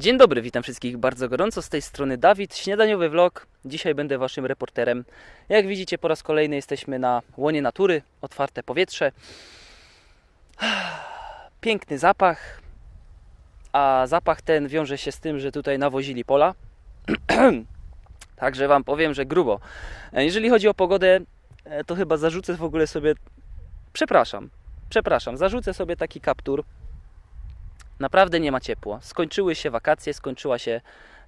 Dzień dobry, witam wszystkich bardzo gorąco. Z tej strony Dawid, śniadaniowy vlog. Dzisiaj będę waszym reporterem. Jak widzicie, po raz kolejny jesteśmy na łonie natury, otwarte powietrze. Piękny zapach, a zapach ten wiąże się z tym, że tutaj nawozili pola. Także wam powiem, że grubo. E, Jeżeli chodzi o pogodę, e, to chyba zarzucę w ogóle sobie. Przepraszam, przepraszam, zarzucę sobie taki kaptur. Naprawdę nie ma ciepło. Skończyły się wakacje, skończyła się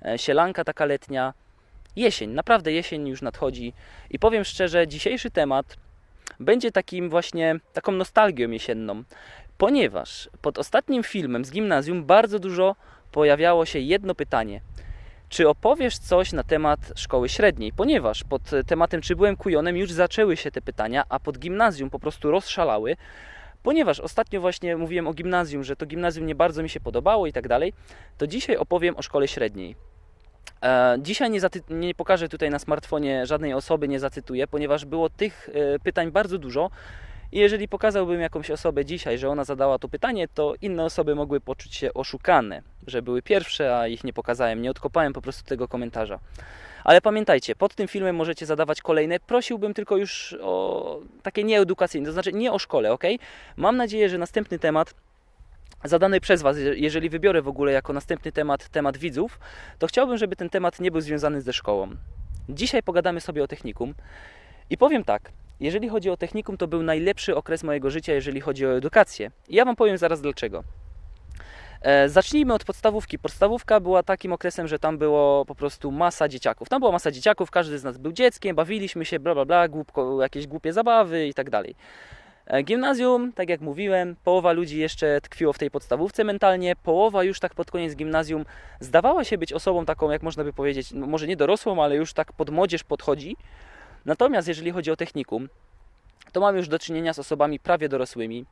e, sielanka taka letnia. Jesień, naprawdę jesień już nadchodzi. I powiem szczerze, dzisiejszy temat będzie takim właśnie taką nostalgią jesienną, ponieważ pod ostatnim filmem z gimnazjum bardzo dużo pojawiało się jedno pytanie. Czy opowiesz coś na temat szkoły średniej? Ponieważ pod tematem, czy byłem kujonem, już zaczęły się te pytania, a pod gimnazjum po prostu rozszalały. Ponieważ ostatnio właśnie mówiłem o gimnazjum, że to gimnazjum nie bardzo mi się podobało i tak dalej, to dzisiaj opowiem o szkole średniej. E, Dzisiaj nie, nie pokażę tutaj na smartfonie żadnej osoby, nie zacytuję, ponieważ było tych e, pytań bardzo dużo. I jeżeli pokazałbym jakąś osobę dzisiaj, że ona zadała to pytanie, to inne osoby mogły poczuć się oszukane, że były pierwsze, a ich nie pokazałem, nie odkopałem po prostu tego komentarza. Ale pamiętajcie, pod tym filmem możecie zadawać kolejne. Prosiłbym tylko już o takie nieedukacyjne, to znaczy nie o szkole, ok? Mam nadzieję, że następny temat zadany przez Was, je- jeżeli wybiorę w ogóle jako następny temat temat widzów, to chciałbym, żeby ten temat nie był związany ze szkołą. Dzisiaj pogadamy sobie o technikum i powiem tak. Jeżeli chodzi o technikum, to był najlepszy okres mojego życia, jeżeli chodzi o edukację. I ja Wam powiem zaraz dlaczego. E, Zacznijmy od podstawówki. Podstawówka była takim okresem, że tam było po prostu masa dzieciaków. Tam była masa dzieciaków, każdy z nas był dzieckiem, bawiliśmy się, bla bla bla, głupko, jakieś głupie zabawy i tak dalej. E, Gimnazjum, tak jak mówiłem, połowa ludzi jeszcze tkwiło w tej podstawówce mentalnie, połowa już tak pod koniec gimnazjum zdawała się być osobą taką, jak można by powiedzieć, no może nie dorosłą, ale już tak pod młodzież podchodzi. Natomiast jeżeli chodzi o technikum, to mamy już do czynienia z osobami prawie dorosłymi.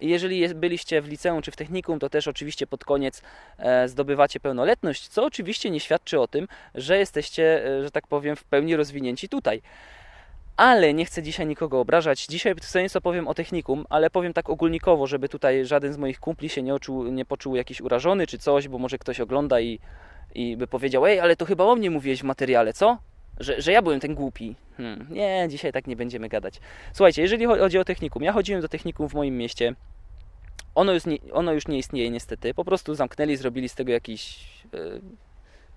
Jeżeli byliście w liceum czy w technikum, to też oczywiście pod koniec e, zdobywacie pełnoletność, co oczywiście nie świadczy o tym, że jesteście, e, że tak powiem, w pełni rozwinięci tutaj. Ale nie chcę dzisiaj nikogo obrażać. Dzisiaj co nieco powiem o technikum, ale powiem tak ogólnikowo, żeby tutaj żaden z moich kumpli się nie, oczuł, nie poczuł jakiś urażony czy coś, bo może ktoś ogląda i, i by powiedział: Ej, ale to chyba o mnie mówiłeś w materiale, co? Że, że ja byłem ten głupi. Hmm, nie, dzisiaj tak nie będziemy gadać. Słuchajcie, jeżeli cho- chodzi o technikum, ja chodziłem do technikum w moim mieście. Ono już nie, ono już nie istnieje niestety. Po prostu zamknęli, zrobili z tego jakiś. e,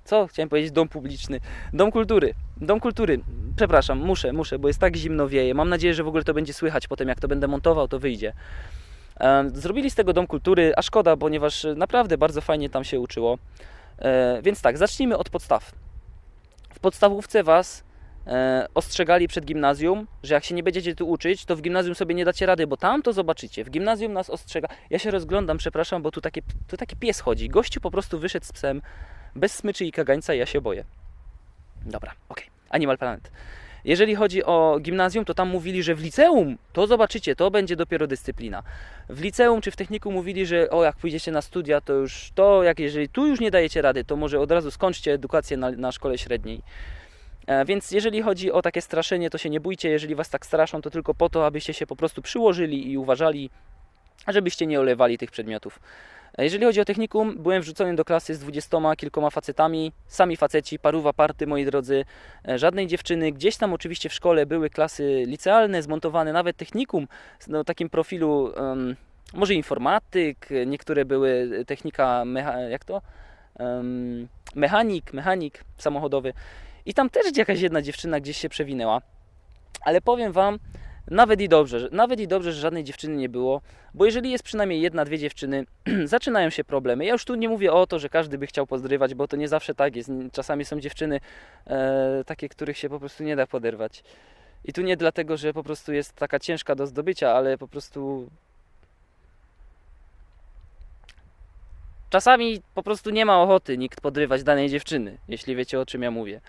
co? Chciałem powiedzieć dom publiczny. Dom kultury. Dom kultury. Przepraszam, muszę, muszę, bo jest tak zimno wieje. Mam nadzieję, że w ogóle to będzie słychać potem, jak to będę montował, to wyjdzie. E, Zrobili z tego dom kultury, a szkoda, ponieważ naprawdę bardzo fajnie tam się uczyło. E, Więc tak, zacznijmy od podstaw. W podstawówce Was e, ostrzegali przed gimnazjum, że jak się nie będziecie tu uczyć, to w gimnazjum sobie nie dacie rady, bo tam to zobaczycie. W gimnazjum nas ostrzega. Ja się rozglądam, przepraszam, bo tu, tu taki pies chodzi. Gościu po prostu wyszedł z psem, bez smyczy i kagańca, ja się boję. Dobra, okej. Animal Planet. Jeżeli chodzi o gimnazjum, to tam mówili, że w liceum to zobaczycie, to będzie dopiero dyscyplina. W liceum czy w techniku mówili, że o jak pójdziecie na studia, to już to, jak jeżeli tu już nie dajecie rady, to może od razu skończcie edukację na, na szkole średniej. E, Więc jeżeli chodzi o takie straszenie, to się nie bójcie. Jeżeli was tak straszą, to tylko po to, abyście się po prostu przyłożyli i uważali, żebyście nie olewali tych przedmiotów. E, Jeżeli chodzi o technikum, byłem wrzucony do klasy z dwudziestoma kilkoma facetami, sami faceci, paruwa party, moi drodzy, e, żadnej dziewczyny. Gdzieś tam oczywiście w szkole były klasy licealne, zmontowane, nawet technikum, no, takim profilu, em, może informatyk, e, niektóre były technika, mecha, jak to? Em, mechanik, mechanik samochodowy. I tam też jakaś jedna dziewczyna gdzieś się przewinęła. Ale powiem Wam, nawet i dobrze, nawet i dobrze, że żadnej dziewczyny nie było, bo jeżeli jest przynajmniej jedna, dwie dziewczyny, zaczynają się problemy. Ja już tu nie mówię o to, że każdy by chciał podrywać, bo to nie zawsze tak jest. Czasami są dziewczyny e, takie, których się po prostu nie da poderwać. I tu nie dlatego, że po prostu jest taka ciężka do zdobycia, ale po prostu czasami po prostu nie ma ochoty nikt podrywać danej dziewczyny, jeśli wiecie o czym ja mówię.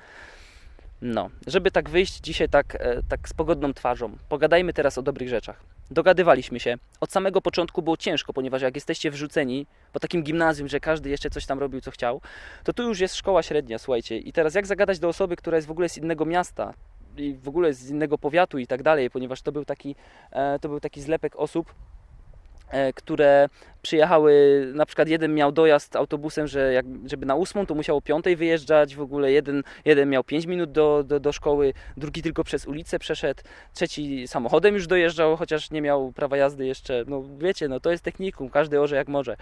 No, żeby tak wyjść dzisiaj tak, e, tak z pogodną twarzą, pogadajmy teraz o dobrych rzeczach. Dogadywaliśmy się. Od samego początku było ciężko, ponieważ jak jesteście wrzuceni po takim gimnazjum, że każdy jeszcze coś tam robił, co chciał, to tu już jest szkoła średnia, słuchajcie. I teraz jak zagadać do osoby, która jest w ogóle z innego miasta i w ogóle z innego powiatu i tak dalej, ponieważ to był taki, e, to był taki zlepek osób, które przyjechały, na przykład jeden miał dojazd autobusem, że jak, żeby na ósmą, to musiał o piątej wyjeżdżać, w ogóle jeden, jeden miał 5 minut do, do, do szkoły, drugi tylko przez ulicę przeszedł, trzeci samochodem już dojeżdżał, chociaż nie miał prawa jazdy jeszcze, no wiecie, no to jest technikum, każdy orze jak może.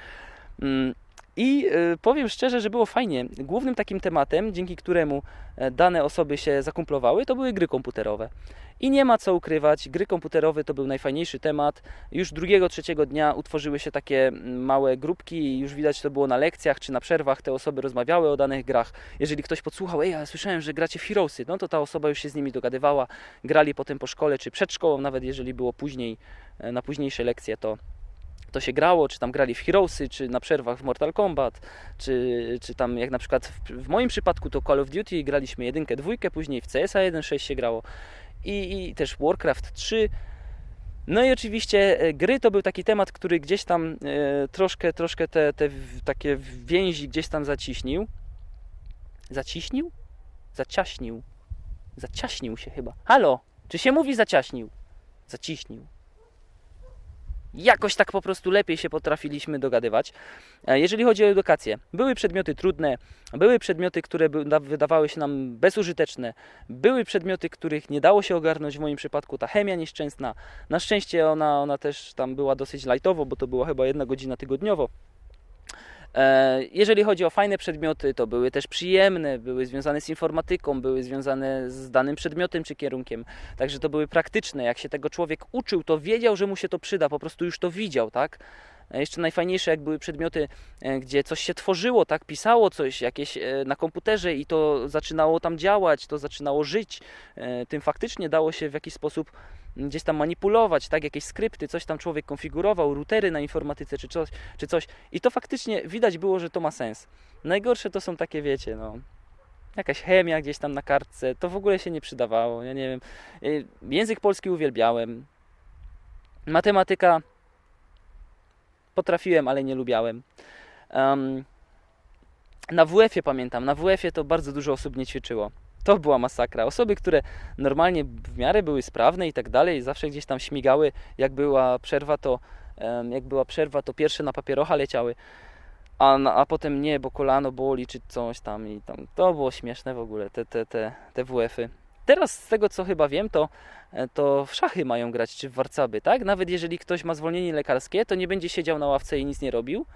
Mm, I y, powiem szczerze, że było fajnie. Głównym takim tematem, dzięki któremu e, dane osoby się zakumplowały, to były gry komputerowe. I nie ma co ukrywać, gry komputerowe to był najfajniejszy temat. Już drugiego, trzeciego dnia utworzyły się takie małe grupki i już widać to było na lekcjach czy na przerwach, te osoby rozmawiały o danych grach. Jeżeli ktoś podsłuchał, ej, ja słyszałem, że gracie w Heroesy, no to ta osoba już się z nimi dogadywała, grali potem po szkole czy przed szkołą, nawet jeżeli było później, e, na późniejsze lekcje, to to się grało, czy tam grali w Heroesy, czy na przerwach w Mortal Kombat, czy, czy tam jak na przykład w, w moim przypadku to Call of Duty graliśmy jedynkę, dwójkę, później w CSa 1.6 się grało i, i też Warcraft 3. No i oczywiście e, gry to był taki temat, który gdzieś tam e, troszkę, troszkę te, te takie więzi gdzieś tam zaciśnił. Zaciśnił? Zaciaśnił. Zaciaśnił się chyba. Halo, czy się mówi zaciaśnił? Zaciśnił. Jakoś tak po prostu lepiej się potrafiliśmy dogadywać. E, Jeżeli chodzi o edukację, były przedmioty trudne, były przedmioty, które wydawały się nam bezużyteczne, były przedmioty, których nie dało się ogarnąć, w moim przypadku ta chemia nieszczęsna. Na szczęście ona, ona też tam była dosyć lightowo, bo to była chyba jedna godzina tygodniowo. E, Jeżeli chodzi o fajne przedmioty, to były też przyjemne, były związane z informatyką, były związane z danym przedmiotem czy kierunkiem. Także to były praktyczne. Jak się tego człowiek uczył, to wiedział, że mu się to przyda, po prostu już to widział, tak? E, Jeszcze najfajniejsze, jak były przedmioty, e, gdzie coś się tworzyło, tak? Pisało coś jakieś na komputerze i to zaczynało tam działać, to zaczynało żyć. Tym faktycznie dało się w jakiś sposób gdzieś tam manipulować, tak? Jakieś skrypty, coś tam człowiek konfigurował, routery na informatyce czy coś, czy coś. I to faktycznie widać było, że to ma sens. Najgorsze to są takie, wiecie, no. Jakaś chemia gdzieś tam na kartce, to w ogóle się nie przydawało. Ja nie wiem. Y, Język polski uwielbiałem. Matematyka potrafiłem, ale nie lubiałem. Em, na WF-ie pamiętam, na WF-ie to bardzo dużo osób nie ćwiczyło. To była masakra. Osoby, które normalnie w miarę były sprawne i tak dalej, zawsze gdzieś tam śmigały, jak była przerwa, to jak była przerwa, to pierwsze na papierocha leciały, a, a potem nie, bo kolano boli czy coś tam i tam. To było śmieszne w ogóle, te, te, te, te WF-y. Teraz z tego co chyba wiem, to, e, to w szachy mają grać czy w warcaby, tak? Nawet jeżeli ktoś ma zwolnienie lekarskie, to nie będzie siedział na ławce i nic nie robił,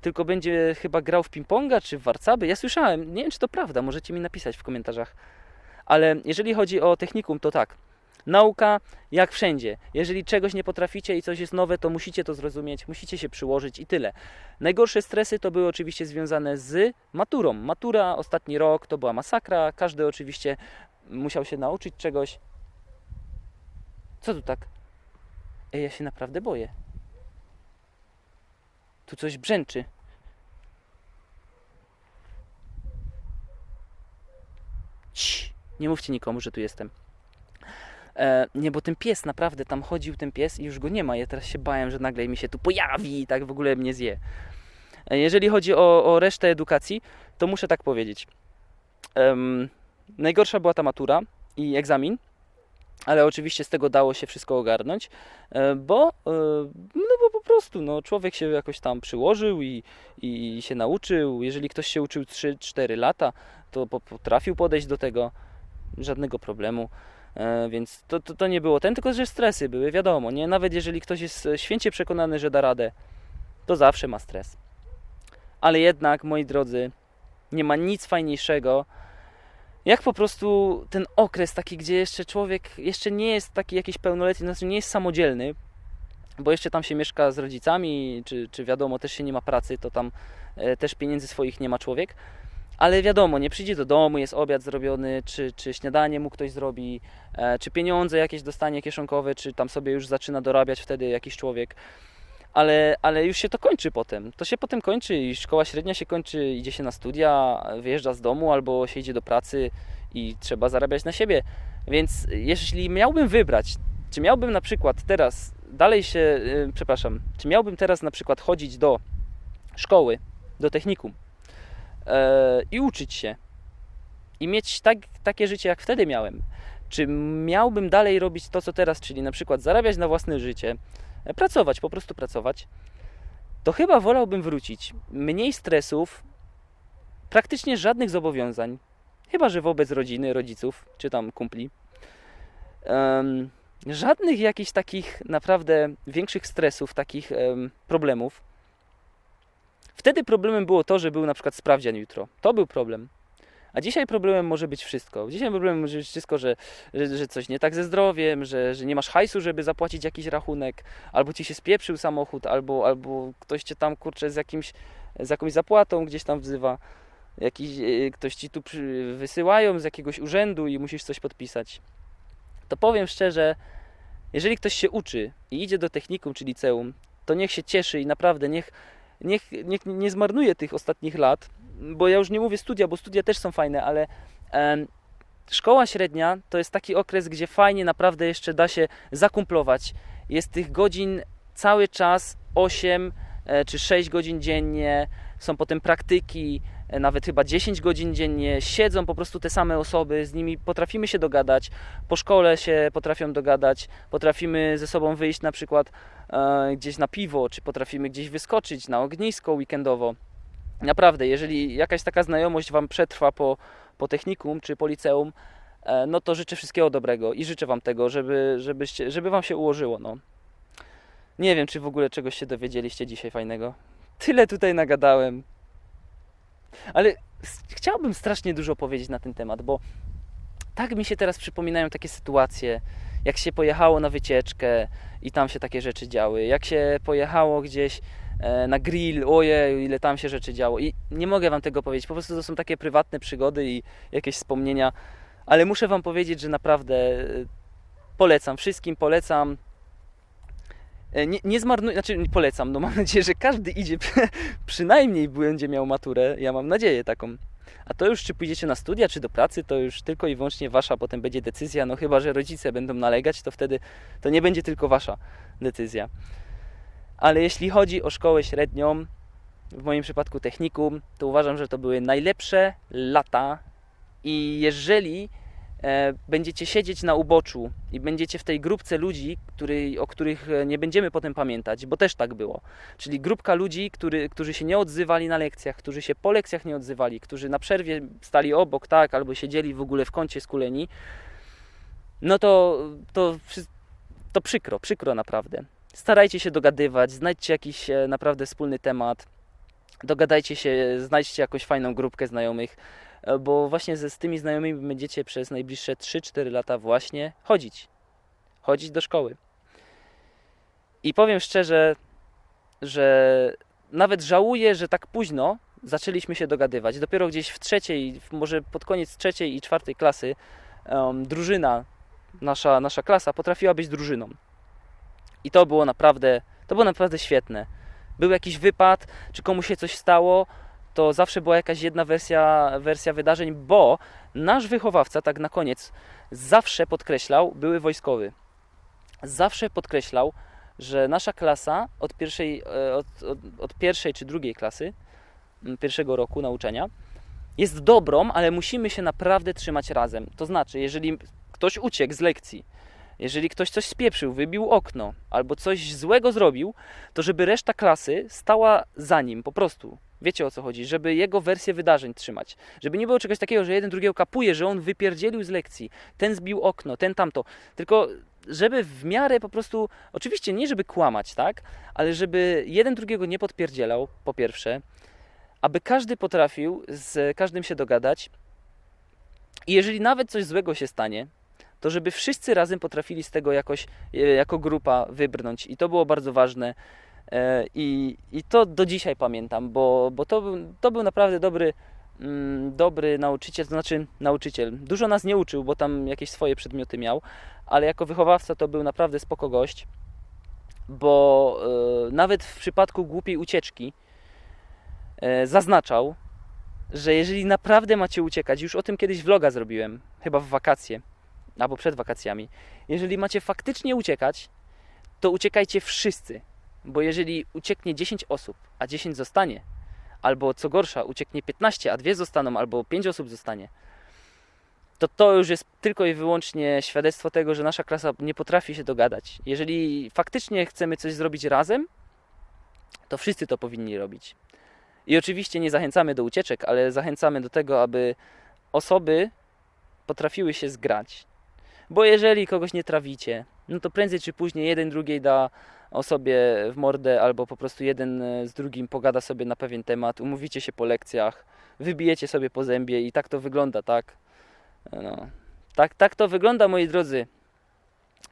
tylko będzie chyba grał w ping-ponga czy w warcaby. Ja słyszałem, nie wiem czy to prawda, możecie mi napisać w komentarzach. Ale jeżeli chodzi o technikum, to tak. Nauka jak wszędzie. Jeżeli czegoś nie potraficie i coś jest nowe, to musicie to zrozumieć, musicie się przyłożyć i tyle. Najgorsze stresy to były oczywiście związane z maturą. Matura, ostatni rok to była masakra. Każdy oczywiście musiał się nauczyć czegoś. Co tu tak? Ej, ja się naprawdę boję. Tu coś brzęczy. Cii, nie mówcie nikomu, że tu jestem. E, nie, bo ten pies naprawdę tam chodził, ten pies i już go nie ma. Ja teraz się bałem, że nagle mi się tu pojawi i tak w ogóle mnie zje. E, jeżeli chodzi o, o resztę edukacji, to muszę tak powiedzieć. Em, najgorsza była ta matura i egzamin, ale oczywiście z tego dało się wszystko ogarnąć, e, bo, e, no bo po prostu no, człowiek się jakoś tam przyłożył i, i się nauczył. Jeżeli ktoś się uczył 3-4 lata, to po- potrafił podejść do tego, żadnego problemu. E, Więc to, to, to nie było ten, tylko że stresy były, wiadomo, nie? Nawet jeżeli ktoś jest e, święcie przekonany, że da radę, to zawsze ma stres. Ale jednak, moi drodzy, nie ma nic fajniejszego, jak po prostu ten okres taki, gdzie jeszcze człowiek jeszcze nie jest taki jakiś pełnoletni, znaczy nie jest samodzielny, bo jeszcze tam się mieszka z rodzicami, czy, czy wiadomo, też się nie ma pracy, to tam e, też pieniędzy swoich nie ma człowiek. Ale wiadomo, nie przyjdzie do domu, jest obiad zrobiony, czy, czy śniadanie mu ktoś zrobi, e, czy pieniądze jakieś dostanie kieszonkowe, czy tam sobie już zaczyna dorabiać wtedy jakiś człowiek. Ale, ale już się to kończy potem. To się potem kończy i szkoła średnia się kończy, idzie się na studia, wyjeżdża z domu albo się idzie do pracy i trzeba zarabiać na siebie. Więc jeśli miałbym wybrać, czy miałbym na przykład teraz dalej się, yy, przepraszam, czy miałbym teraz na przykład chodzić do szkoły, do technikum e, i uczyć się i mieć tak, takie życie, jak wtedy miałem, czy miałbym dalej robić to, co teraz, czyli na przykład zarabiać na własne życie, e, pracować, po prostu pracować, to chyba wolałbym wrócić. Mniej stresów, praktycznie żadnych zobowiązań, chyba że wobec rodziny, rodziców czy tam kumpli. Em, żadnych jakichś takich naprawdę większych stresów, takich em, problemów. Wtedy problemem było to, że był na przykład sprawdzian jutro. To był problem. A dzisiaj problemem może być wszystko. Dzisiaj problemem może być wszystko, że, że, że coś nie tak ze zdrowiem, że, że nie masz hajsu, żeby zapłacić jakiś rachunek, albo ci się spieprzył samochód, albo, albo ktoś cię tam kurczę z, jakimś, z jakąś zapłatą gdzieś tam wzywa. Jakiś, e, ktoś ci tu przy, wysyłają z jakiegoś urzędu i musisz coś podpisać. To powiem szczerze, jeżeli ktoś się uczy i idzie do technikum czy liceum, to niech się cieszy i naprawdę niech, niech, niech nie zmarnuje tych ostatnich lat, bo ja już nie mówię studia, bo studia też są fajne, ale szkoła średnia to jest taki okres, gdzie fajnie naprawdę jeszcze da się zakumplować. Jest tych godzin cały czas 8 e, czy 6 godzin dziennie, są potem praktyki, nawet chyba 10 godzin dziennie, siedzą po prostu te same osoby, z nimi potrafimy się dogadać, po szkole się potrafią dogadać, potrafimy ze sobą wyjść na przykład e, gdzieś na piwo, czy potrafimy gdzieś wyskoczyć na ognisko weekendowo. Naprawdę, jeżeli jakaś taka znajomość Wam przetrwa po, po technikum czy po liceum, e, no to życzę wszystkiego dobrego i życzę Wam tego, żeby, żebyście, żeby Wam się ułożyło. No. Nie wiem, czy w ogóle czegoś się dowiedzieliście dzisiaj fajnego. Tyle tutaj nagadałem. Ale chciałbym strasznie dużo powiedzieć na ten temat, bo tak mi się teraz przypominają takie sytuacje, jak się pojechało na wycieczkę i tam się takie rzeczy działy, jak się pojechało gdzieś e, na grill, ojej, ile tam się rzeczy działo. I nie mogę Wam tego powiedzieć, po prostu to są takie prywatne przygody i jakieś wspomnienia, ale muszę Wam powiedzieć, że naprawdę e, polecam, wszystkim polecam. E, Nie, nie zmarnuj, znaczy polecam, no mam nadzieję, że każdy idzie, przynajmniej będzie miał maturę, ja mam nadzieję taką. A to już czy pójdziecie na studia, czy do pracy, to już tylko i wyłącznie wasza potem będzie decyzja, no chyba, że rodzice będą nalegać, to wtedy to nie będzie tylko wasza decyzja. Ale jeśli chodzi o szkołę średnią, w moim przypadku technikum, to uważam, że to były najlepsze lata i jeżeli będziecie siedzieć na uboczu i będziecie w tej grupce ludzi, który, o których e, nie będziemy potem pamiętać, bo też tak było. Czyli grupka ludzi, który, którzy się nie odzywali na lekcjach, którzy się po lekcjach nie odzywali, którzy na przerwie stali obok, tak, albo siedzieli w ogóle w kącie skuleni, no to, to, to przykro, przykro naprawdę. Starajcie się dogadywać, znajdźcie jakiś e, naprawdę wspólny temat, dogadajcie się, znajdźcie jakąś fajną grupkę znajomych, e, bo właśnie ze, z tymi znajomymi będziecie przez najbliższe 3-4 lata właśnie chodzić. Chodzić do szkoły. I powiem szczerze, że nawet żałuję, że tak późno zaczęliśmy się dogadywać. Dopiero gdzieś w trzeciej, może pod koniec trzeciej i czwartej klasy, em, drużyna, nasza, nasza klasa potrafiła być drużyną. I to było naprawdę, to było naprawdę świetne. Był jakiś wypad, czy komuś się coś stało, to zawsze była jakaś jedna wersja, wersja wydarzeń, bo nasz wychowawca, tak na koniec, zawsze podkreślał, były wojskowy, zawsze podkreślał, że nasza klasa od pierwszej, e, od, od, od pierwszej czy drugiej klasy, pierwszego roku nauczania, jest dobrą, ale musimy się naprawdę trzymać razem. To znaczy, jeżeli ktoś uciekł z lekcji, jeżeli ktoś coś spieprzył, wybił okno albo coś złego zrobił, to żeby reszta klasy stała za nim po prostu. Wiecie o co chodzi, żeby jego wersję wydarzeń trzymać. Żeby nie było czegoś takiego, że jeden drugiego kapuje, że on wypierdzielił z lekcji, ten zbił okno, ten tamto. Tylko żeby w miarę po prostu, oczywiście nie żeby kłamać, tak? Ale żeby jeden drugiego nie podpierdzielał, po pierwsze, aby każdy potrafił z każdym się dogadać. I jeżeli nawet coś złego się stanie, to żeby wszyscy razem potrafili z tego jakoś e, jako grupa wybrnąć. I to było bardzo ważne. E, I, i to do dzisiaj pamiętam, bo, bo to, był, to był naprawdę dobry, mm, dobry nauczyciel, to znaczy nauczyciel. Dużo nas nie uczył, bo tam jakieś swoje przedmioty miał, ale jako wychowawca to był naprawdę spoko gość, bo e, nawet w przypadku głupiej ucieczki zaznaczał, że jeżeli naprawdę macie uciekać, już o tym kiedyś vloga zrobiłem, chyba w wakacje, albo przed wakacjami. Jeżeli macie faktycznie uciekać, to uciekajcie wszyscy, bo jeżeli ucieknie 10 osób, a 10 zostanie, albo co gorsza, ucieknie 15, a dwie zostaną, albo 5 osób zostanie, to to już jest tylko i wyłącznie świadectwo tego, że nasza klasa nie potrafi się dogadać. Jeżeli faktycznie chcemy coś zrobić razem, to wszyscy to powinni robić. I oczywiście nie zachęcamy do ucieczek, ale zachęcamy do tego, aby osoby potrafiły się zgrać. Bo jeżeli kogoś nie trawicie, no to prędzej czy później jeden drugiej da osobie w mordę, albo po prostu jeden e, z drugim pogada sobie na pewien temat, umówicie się po lekcjach, wybijecie sobie po zębie i tak to wygląda, tak? No. Tak, tak to wygląda, moi drodzy.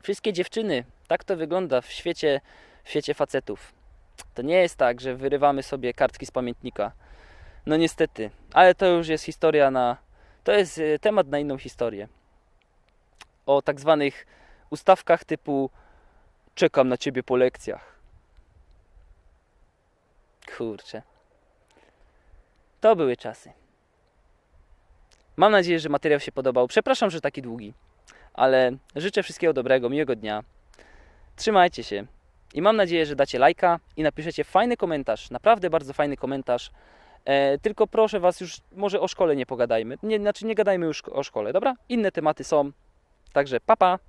Wszystkie dziewczyny, tak to wygląda w świecie, w świecie facetów. To nie jest tak, że wyrywamy sobie kartki z pamiętnika. No niestety, ale to już jest historia na. To jest e, temat na inną historię. O tak zwanych ustawkach typu czekam na ciebie po lekcjach. Kurczę. To były czasy. Mam nadzieję, że materiał się podobał. Przepraszam, że taki długi, ale życzę wszystkiego dobrego, miłego dnia. Trzymajcie się. I mam nadzieję, że dacie lajka i napiszecie fajny komentarz, naprawdę bardzo fajny komentarz. E, tylko proszę Was już, może o szkole nie pogadajmy. Nie, znaczy nie gadajmy już o szkole, dobra? Inne tematy są. Także papa. Pa.